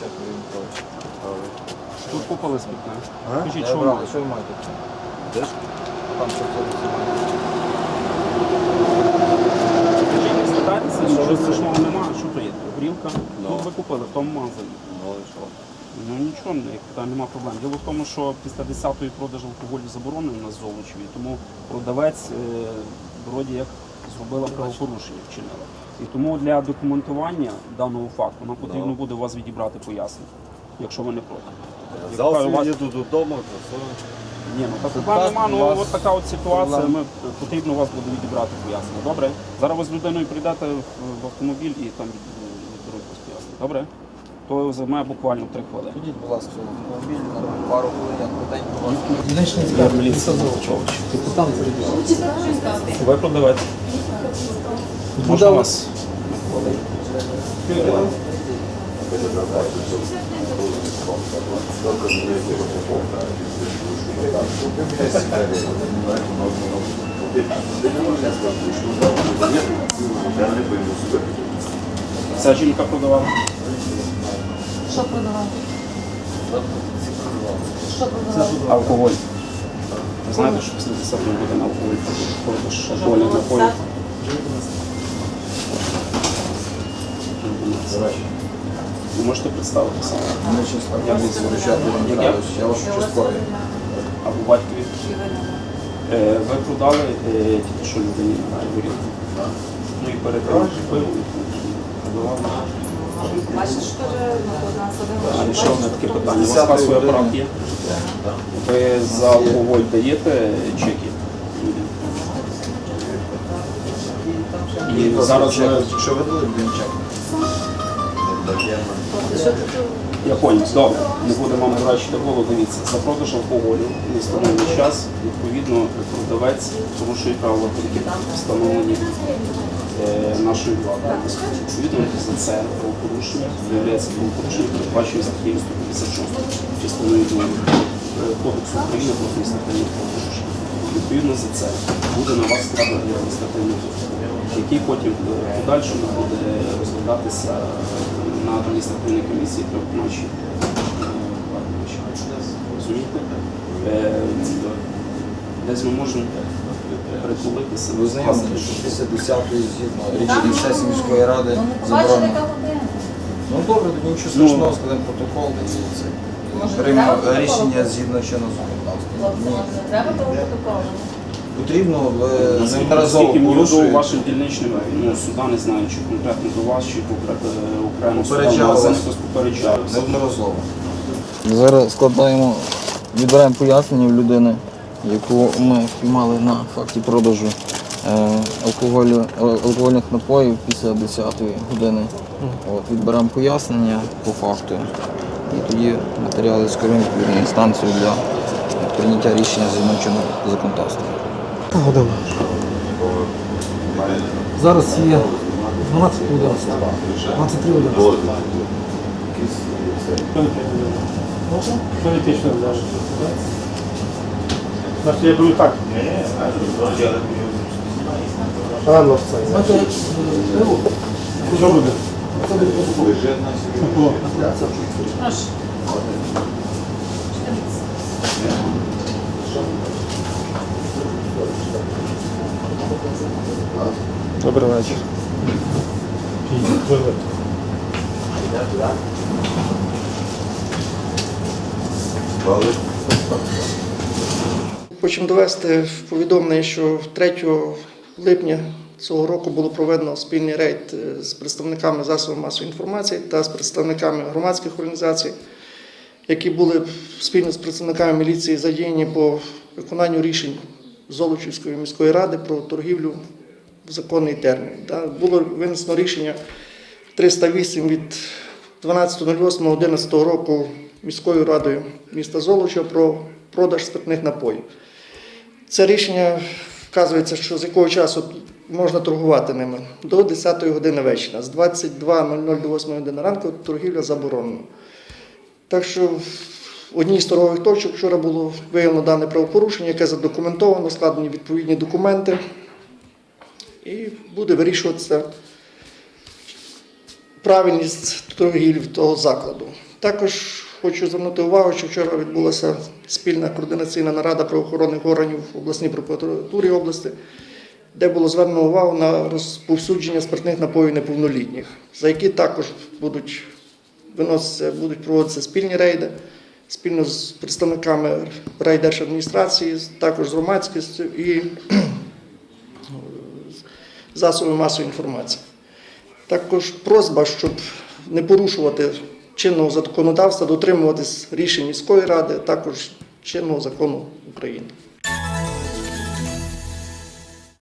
Чату він. Тут попали спітне. А? Скажіть, що ви маєте? що ви маєте? Де ж? Там що це Скажіть, статайтеся, що страшного немає, що то є? Горілка? Ну, ви купили в тому магазині. Ну і що? Ну нічого, як питань, немає проблем. Діло в тому, що після 10-ї продаж алкоголю заборонений на Золочеві, тому продавець е, вроді як зробила правопорушення, вчинила. І тому для документування даного факту нам потрібно Ну. буде у вас відібрати пояснення, якщо ви не проти. Як кажу, у вас- їду додому, то все. Ні, ну так у ну вас от така от ситуація, ми, потрібно у вас буде відібрати пояснення. Добре? Зараз ви з людиною прийдете в, в автомобіль і там відберуть вас пояснення. Добре? То займає буквально 3 хвилини. Ходіть, будь ласка, в автомобіль на пару хвилин, я хвилинку вас. Дільничний Я міліція. Капітан Сергій. Ви продавець. Можна вас? Ця жінка продавала. Що продавати? Що продавати? Алкоголь. Знаєте, що після 10 години алкоголь продаж алкогольних напоїв. Ви можете представитися? Ми чесно, я від цього чату не нравлюсь, я ваш участковий. Або батькові. Е, Ви продали е, тільки що людині на горілку. Ну і перед тим пиво продавали. Бачиш, що ну, А ще одне таке питання. У вас касовий апарат є? Ви за алкоголь даєте чеки? І зараз ви Що ви дали він чек? Я понял, добре. Не будемо вам дурачити голову. Дивіться, за продаж алкоголю в встановлений час, відповідно, продавець порушує правила торгівлі, встановлені е, нашою владою. Відповідно, за це правопорушення виявляється правопорушення, передбачено статтею 156 частиною 2 Кодексу України про адміністративне правопорушення. Відповідно за це буде на вас складено адміністративний який потім е, в подальшому буде розглядатися на адміністративній комісії виконавчій е. Розумієте? Е, Десь ми можемо притулитися. Ви знайомі, що після 10-ї згідно сесії міської ради Ну, заборонено. Ну добре, тоді нічого страшного, складемо протокол і це. Приймемо рішення згідно чинного законодавства. Може, не треба того протоколу? Потрібно, Наскільки неодноразово мені відомо порушуєте. вашим дільничним ну, суда не знаю, чи конкретно до вас, чи конкретно окремо Попереджали судам, вас. хтось попереджав. Неодноразово. Зараз складаємо, відбираємо пояснення в людини, яку ми впіймали на факті продажу е, алкоголю, е, алкогольних напоїв після 10-ї години. От, відберемо пояснення по факту. І тоді матеріали скеруємо в відповідну інстанцію для прийняття рішення згідно чинного законодавства. Година. Зараз є 12 годин. 23 години. Політично. Значить, я беру так. Рано це. Що буде? це буде Добрий вечір. Хочемо довести в повідомлення, що 3 липня цього року було проведено спільний рейд е, з представниками засобів масової інформації та з представниками громадських організацій, які були спільно з представниками міліції задіяні по виконанню рішень Золочівської міської ради про торгівлю в законний термін. Та Було винесено рішення 308 від 12.08.11 року міською радою міста Золоча про продаж спиртних напоїв. Це рішення вказується, що з якого часу можна торгувати ними до 10 години вечора. З 22.00 до 8 години ранку торгівля заборонена. Так що в одній з торгових точок вчора було виявлено дане правопорушення, яке задокументовано, складені відповідні документи. І буде вирішуватися правильність торгівлі того закладу. Також хочу звернути увагу, що вчора відбулася спільна координаційна нарада правоохоронних органів в обласній прокуратурі області, де було звернено увагу на розповсюдження спиртних напоїв неповнолітніх, за які також будуть виноситися, будуть проводитися спільні рейди спільно з представниками райдержадміністрації, також з громадськістю і засобами масової інформації. Також просьба, щоб не порушувати чинного законодавства, дотримуватись рішень міської ради, також чинного закону України.